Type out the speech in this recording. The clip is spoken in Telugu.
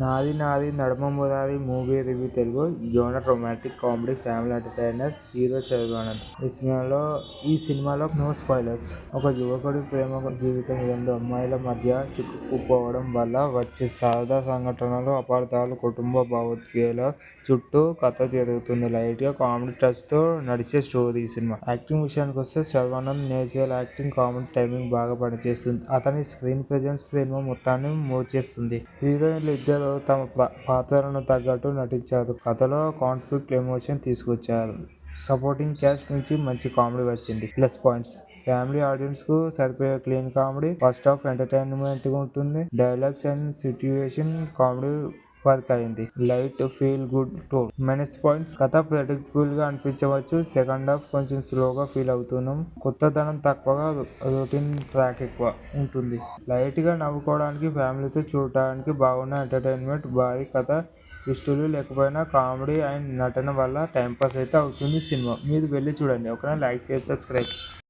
నాది నాది నడుమ Murari movie review Telugu genre romantic comedy family entertainer hero Sharwanand ఈ సినిమాలో ఈ సినిమాలో నో స్పాయిలర్స్ ఒక యువకుడి ప్రేమ జీవితం రెండు అమ్మాయిల మధ్య చిక్కుకుపోవడం వల్ల వచ్చే సాదా సంఘటనలు అపార్థాలు కుటుంబ భావోద్వేగాల చుట్టూ కథ జరుగుతుంది. లైట్గా కామెడీ టచ్తో నడిచే స్టోరీ ఈ సినిమా. యాక్టింగ్ విషయానికి వస్తే Sharwanand natural acting comedy timing బాగా పనిచేస్తుంది. అతని స్క్రీన్ ప్రజెన్స్ సినిమా మొత్తాన్ని మోచేస్తుంది హీరోయిన్లు ఇద్దరు తమ పాత్రలను తగ్గట్టు నటించారు. కథలో కాన్ఫ్లిక్ట్ ఎమోషన్ తీసుకొచ్చారు. సపోర్టింగ్ క్యాస్ట్ నుంచి మంచి కామెడీ వచ్చింది. Plus points. ఫ్యామిలీ ఆడియన్స్కు సరిపోయే క్లీన్ కామెడీ ఫస్ట్ హాఫ్ ఎంటర్టైన్మెంట్గా ఉంటుంది. Dialogues and situation comedy work అయింది light feel good tone. Minus points. కథ ప్రెడిక్టబుల్గా అనిపించవచ్చు. సెకండ్ హాఫ్ కొంచెం స్లోగా ఫీల్ అవుతున్నాం. కొత్తదనం తక్కువగా రొటీన్ ట్రాక్ ఎక్కువ ఉంటుంది. లైట్గా నవ్వుకోవడానికి ఫ్యామిలీతో చూడటానికి బాగున్న ఎంటర్టైన్మెంట్ భారీ కథ ఇష్టలు లేకపోయినా కామెడీ అండ్ నటన వల్ల టైంపాస్ అయితే అవుతుంది సినిమా. మీరు వెళ్ళి చూడండి. ఒకవేళ లైక్ చేసి సబ్స్క్రైబ్